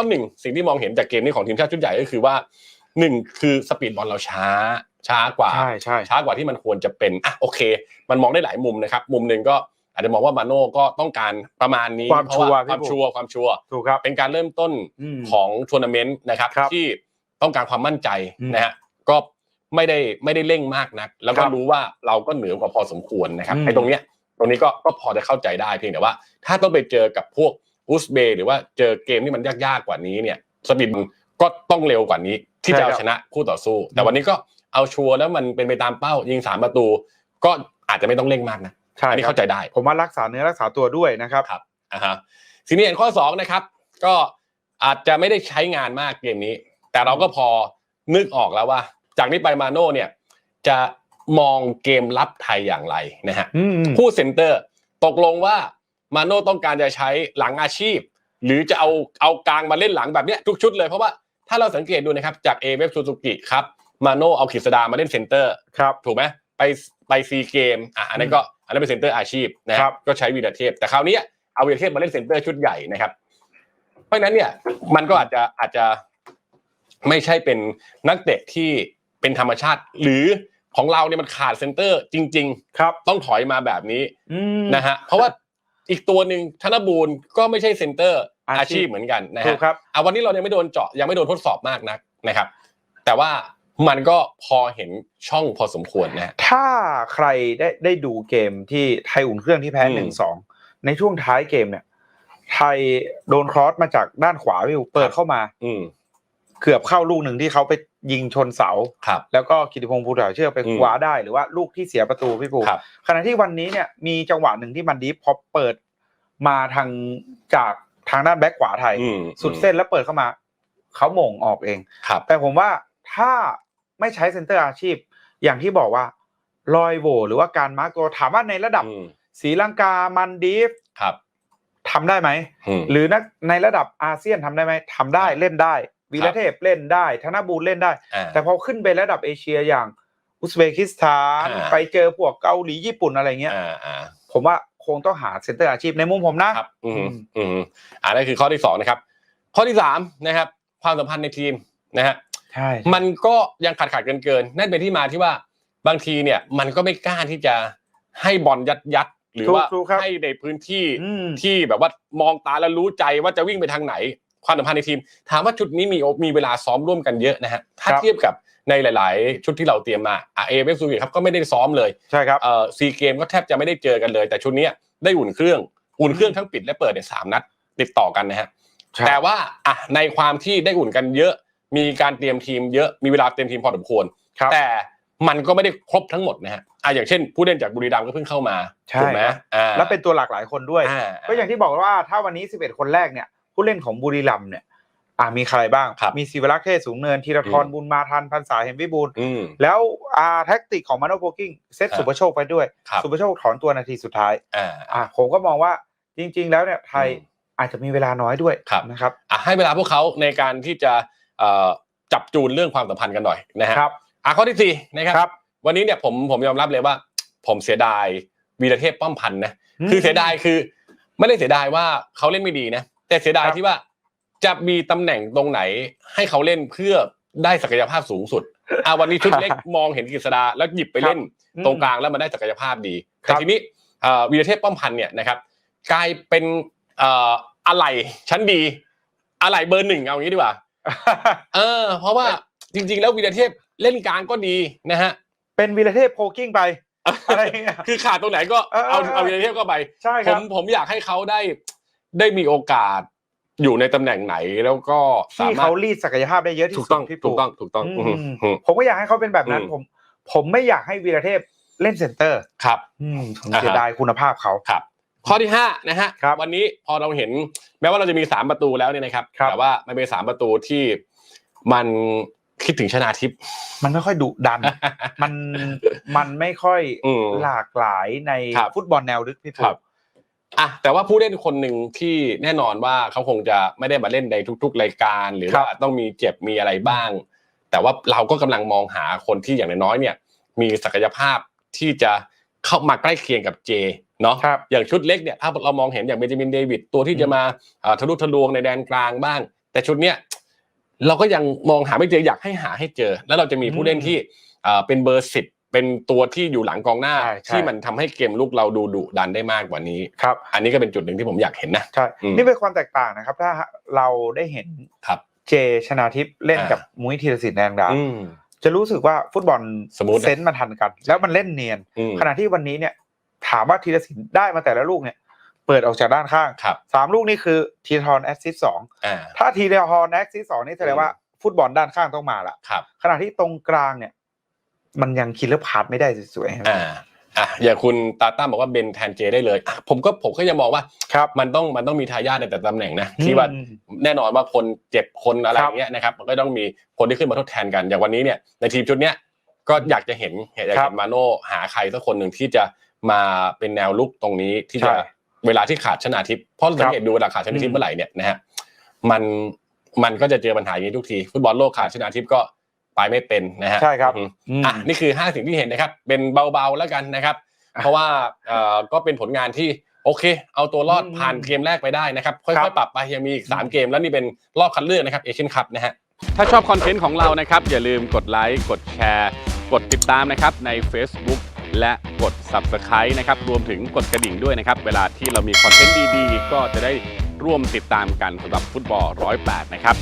อหนึ่งสิ่งที่มองเห็นจากเกมนี้ของทีมชาติชุดใหญ่ก็คือว่าหนึ่งคือสปีดบอลเราช้า ช้ากว่าใช่ใช่ช้ากว่าที่มันควรจะเป็นอะโอเค มันมองได้หลายมุมนะครับ มุมหนึ่งก็อาจจะมองว่ามาโน่ก็ต้องการประมาณนี้ความเพราะชัวร์ว่าพี่ความบุ๊คชัวร์ความชัวร์ถูกครับเป็นการเริ่มต้นอืมของทัวร์นาเมนต์นะครับครับที่ต้องการความมั่นใจอืมนะฮะก็ไม่ได้ไม่ได้เร่งมากนัก แล้วก็ครับรู้ว่าเราก็เหนือกว่าพอสมควรนะครับอืมไอ้ตรงเนี้ยตรงนี้ก็ก็พอจะเข้าใจได้เพียงแต่ว่า ถ้าต้องไปเจอกับพวก อุซเบย์หรือว่าเจอเกมที่มันยากๆกว่านี้เนี่ยสปีดมันก็ต้องเร็วกว่านี้ ที่จะเอาชนะคู่ต่อสู้ แต่วันนี้ก็เอาชัวร์แล้วมันเป็นไปตามเป้ายิงสามประตู ก็อาจจะไม่ต้องเร่งมากนะใช่อันนี้ครับเข้าใจได้ ผมว่ารักษาเนื้อรักษาตัวด้วยนะครับครับอ่าฮะทีนี้เห็นข้อสองนะครับก็อาจจะไม่ได้ใช้งานมากเกมนี้ แต่เราก็พอนึกออกแล้วว่า จากนี้ไปมาโน่เนี่ยจะมองเกมรับไทยอย่างไรนะฮะอืมอืมคู่เซนเตอร์ ตกลงว่า มาโน่ต้องการจะใช้หลังอาชีพ หรือจะเอาเอากลางมาเล่นหลังแบบเนี้ยทุกชุดเลยเพราะว่าถ้าเราสังเกตดูนะครับจากเอเวฟซูซูกิครับมาโน่เอาขิสดามาเล่นเซนเตอร์ครับถูกไหมไปไปซีเกมอะอันนั้นก็อันนั้นเป็นเซนเตอร์อาชีพนะคครัรับบก็ใช้วีรเทพ แต่คราวนี้เอาวีรเทพมาเล่นเซนเตอร์ชุดใหญ่นะครับเพราะฉะนั้นเนี่ยมันก็อาจจะอาจจะไม่ใช่เป็นนักเตะที่เป็นธรรมชาติ หรือของเราเนี่ยมันขาดเซนเตอร์จริงครับๆต้องถอยมาแบบนี้อืมนะฮะเพราะว่า อีกตัวหนึ่งธนบูรณ์ก็ไม่ใช่เซนเตอร์อาอาชีชีพพเหมือนกันนะถูฮะกครับอะวันนี้เรายังไม่โดนเจาะยังไม่โดนทดสอบมากนักนะครับ แต่ว่ามันก็พอเห็นช่องพอสมควรนะฮะถ้าใครได้ได้ดูเกมที่ไทยอุ่นเครื่องที่แพ้อืมหนึ่งสองในช่วงท้ายเกมเนี่ย ไทยโดนครอสมาจากด้านขวาพี่อูเปิดเข้ามา อืม เกือบเข้าลูกหนึ่งที่เขาไปยิงชนเสา ครับ แล้วก็กิติพงศ์ภูถาเชื่อไปอืมคว้าได้หรือว่าลูกที่เสียประตูพี่ปูครับ ขณะที่วันนี้เนี่ยมีจังหวะหนึ่งที่มันดีฟพอเปิดมาทางจากทางด้านแบ็คขวาไทย อืมสุดเส้นแล้วเปิดเข้ามา เขาโหม่งออกเอง ครับ แต่ผมว่าถ้าไม่ใช้เซนเตอร์อาชีพ อย่างที่บอกว่าลอยโหวหรือว่าการมาร์กตัวถามว่าในระดับอืมศรีลังกามันดีฟครับทำได้ไหม อืม หรือนักในระดับอาเซียนทำได้ไหมทำได้เล่นได้ วีรเทพเล่นได้ ธนบูรณ์เล่นได้อ่าแต่พอขึ้นไประดับเอเชียอย่างอุซเบกิสถานอ่าไปเจอพวกเกาหลีญี่ปุ่นอะไรเงี้ยอ่าอ่าผมว่าคงต้องหาเซนเตอร์อาชีพในมุมผมนะครับ อืมอืมอืมอ่านั่นคือข้อที่สองนะครับ ข้อที่สามนะครับ ความสัมพันธ์ในทีมนะฮะใช่มันก็ยังขาดขาดเกินเกินๆนั่นเป็นที่มาที่ว่าบางทีเนี่ย มันก็ไม่กล้าที่จะให้บอลยัดยัดๆหรือว่าถูกๆครับให้ในพื้นที่อืมที่แบบว่ามองตาแล้วรู้ใจว่าจะวิ่งไปทางไหน ความสัมพันธ์ในทีม ถามว่าชุดนี้มีมีเวลาซ้อมร่วมกันเยอะนะฮะถ้าครับเทียบกับในหลาย ๆ ชุดที่เราเตรียมมาอะเอเวฟซูริครับก็ไม่ได้ซ้อมเลยใช่ครับเอ่อซีเกมก็แทบจะไม่ได้เจอกันเลย แต่ชุดเนี้ยได้อุ่นเครื่องอุ่นเครื่องทั้งปิดและเปิดเนี่ยสามนัดติดต่อกันนะฮะใช่แต่ว่าอะในความที่ได้อุ่นกันเยอะ มีการเตรียมทีมเยอะมีเวลาเตรียมทีมพอสมควรครับแต่มันก็ไม่ได้ครบทั้งหมดนะฮะอะอย่างเช่น ผู้เล่นจากบุรีรัมย์ก็เพิ่งเข้ามาใช่ถูกไหมครับอ่าแล้วเป็นตัวหลากหลายคนด้วยอ่าก็อย่างที่บอกว่าถ้าวันนี้ 11 คนแรกเนี่ย ผู้เล่นของบุรีรัมย์เนี่ยอ่ามีใครบ้างครับมีศิวรักษ์เทศสูงเนินธีรทรอืมบุญมาทันพันษาเห็นวิบูลย์อืมแล้วอ่าแท็กติกของมาโนโพกิ้งเซตครับสุประโชคไปด้วยครับสุประโชคถอนตัวนาทีสุดท้ายอ่าอ่าผมก็มองว่าจริง ๆ แล้วเนี่ยไทยอืมอาจจะมีเวลาน้อยด้วยครับนะครับอะให้เวลาพวกเขาในการที่จะเอ่อจับจูนเรื่องความสัมพันธ์กันหน่อยนะฮะครับอะข้อที่สี่นะครับครับ วันนี้เนี่ยผมผมยอมรับเลยว่า ผมเสียดายวีรเทพป้อมพันธ์นะอืมคือเสียดายคือ ไม่ได้เสียดายว่าเขาเล่นไม่ดีนะ แต่เสียดายครับที่ว่าจะมีตำแหน่งตรงไหน ให้เขาเล่นเพื่อได้ศักยภาพสูงสุดอะวันนี้ชุดเล็กมองเห็นกฤษดาแล้วหยิบไปเล่นอืมตรงกลางแล้วมันได้ศักยภาพดีครัแต่บทีนี้เอ่อวีรเทพป้อมพันธ์เนี่ยนะครับกลายเป็นเอ่ออะไรชั้นดีอะไรเบอร์หนึ่งเอางี้ดีกว่าเออ เพราะว่าจริง ๆ แล้ววีรเทพเล่นกลางก็ดีนะฮะเป็นวีรเทพโพกิ้งไปอะไรอย่างเงี้ยคือขาดตรงไหนก็เออเออเอาเออเอาวีรเทพก็ไปใช่ผครัมบผมอยากให้เขาได้ ได้มีโอกาสอยู่ในตำแหน่งไหนแล้วก็สาที่มารถเขารีดศักยภาพได้เยอะที่ถูสุกดต้องพี่ถูปูกต้องถูกต้องอืมอืมอืม ผมก็อยากให้เขาเป็นแบบนั้น อืม ผม ผมไม่อยากให้วีรเทพเล่นเซนเตอร์ ครับ อืมผมอ่าฮะเสียดายคุณภาพเขา ครับข้อที่ห้านะฮะครับ วันนี้พอเราเห็นแม้ว่าเราจะมีสามประตูแล้วเนี่ยนะครับครับ แต่ว่ามันเป็นสามประตูที่มันคิดถึงชนาทิพย์ มันไม่ค่อยดุดัน มันมันไม่ค่อยอืมหลากหลายในครับฟุตบอลแนวลึกพี่คปูรับ อะแต่ว่าผู้เล่นคนหนึ่งที่แน่นอนว่าเขาคงจะไม่ได้มาเล่นในทุก ๆ รายการ หรือว่าต้องมีเจ็บมีอะไรบ้าง แต่ว่าเราก็กำลังมองหาคนที่อย่างน้อยๆเนี่ย มีศักยภาพที่จะเข้ามาใกล้เคียงกับเจเนาะครับอย่างชุดเล็กเนี่ยถ้าเรามองเห็นอย่างเบนจามินเดวิดตัวที่จะมาเอ่อทะลุทะลวงในแดนกลางบ้าง แต่ชุดเนี้ยเราก็ยังมองหาไม่เจออยากให้หาให้เจอ แล้วเราจะมีผู้เล่นที่เอ่อเป็นเบอร์สิบ เป็นตัวที่อยู่หลังกองหน้า ใช่ใช่ ที่มันทำให้เกมลุกเราดูดุดันได้มากกว่านี้ ครับ อันนี้ก็เป็นจุดหนึ่งที่ผมอยากเห็นนะ ใช่อืมนี่เป็นความแตกต่างนะครับ ถ้าเราได้เห็นครับเจชนาทิพย์เล่นอ่ากั กับมุ้ยธีรศิลป์แดงดาอืม จะรู้สึกว่าฟุตบอลสมูทนะ เซนส์มันทันกัน แล้วมันเล่นเนียน อืมขณะที่วันนี้เนี่ย ถามว่าธีรศิลป์ได้มาแต่ละลูกเนี่ย เปิดออกจากด้านข้างครับสามลูกนี่คือทีทอนแอสซิสสองอ่า ถ้าทีทอนแอสซิสสองนี่แสดงว่าฟุตบอลด้านข้างต้องมาละ ครับ ขณะที่ตรงกลางเนี่ย มันยังคิลเลอร์พาร์ทไม่ได้สวยๆอ่าอะอย่างคุณตาต้าบอกว่าเบนแทนเจได้เลยอะผมก็ผมก็ยังมองว่าครับมันต้องมันต้องมีทายาทในแต่ตำแหน่งนะที่ว่าอืมแน่นอนว่าคนเจ็บคนอะไรคอรับย่างเงี้ยนะครับมันก็ต้องมีคนที่ขึ้นมาทดแทนกัน อย่างวันนี้เนี่ยในทีมชุดเนี้ยก็อยากจะเห็นอยากครัเห็บนมาโน่หาใครสักคนหนึ่งที่จะมาเป็นแนวลุกตรงนี้ที่จะใช่เวลาที่ขาดชนาทิพย์เพราะสังเกตดูเวลาขาดชนาทิพอืย์มเมื่อไหร่เนี่ยนะฮะมันมันก็จะเจอปัญหาอย่างนี้ทุกทีฟุตบอลโลกขาดชนาทิพย์ก็ ไปไม่เป็นนะฮะใช่ครับอืมอืมอะนี่คือห้าสิ่งที่เห็นนะครับ เป็นเบาๆแล้วกันนะครับอะเพราะว่าเอ่อก็เป็นผลงานที่โอเค เอาตัวรอดอืมผ่านเกมแรกไปได้นะครับครัค่อยบๆปรับไปยังมีอีก3เกมแล้วนี่เป็นรอบคัดเลือกนะครับเอเชียนคัพนะฮะถ้าชอบคอนเทนต์ของเรานะครับ อย่าลืมกดไลค์กดแชร์ กดติดตามนะครับใน Facebook และกด Subscribe นะครับ รวมถึงกดกระดิ่งด้วยนะครับ เวลาที่เรามีคอนเทนต์ดีๆ ก็จะได้ร่วมติดตามกันสำหรับฟุตบอล 108 นะครับ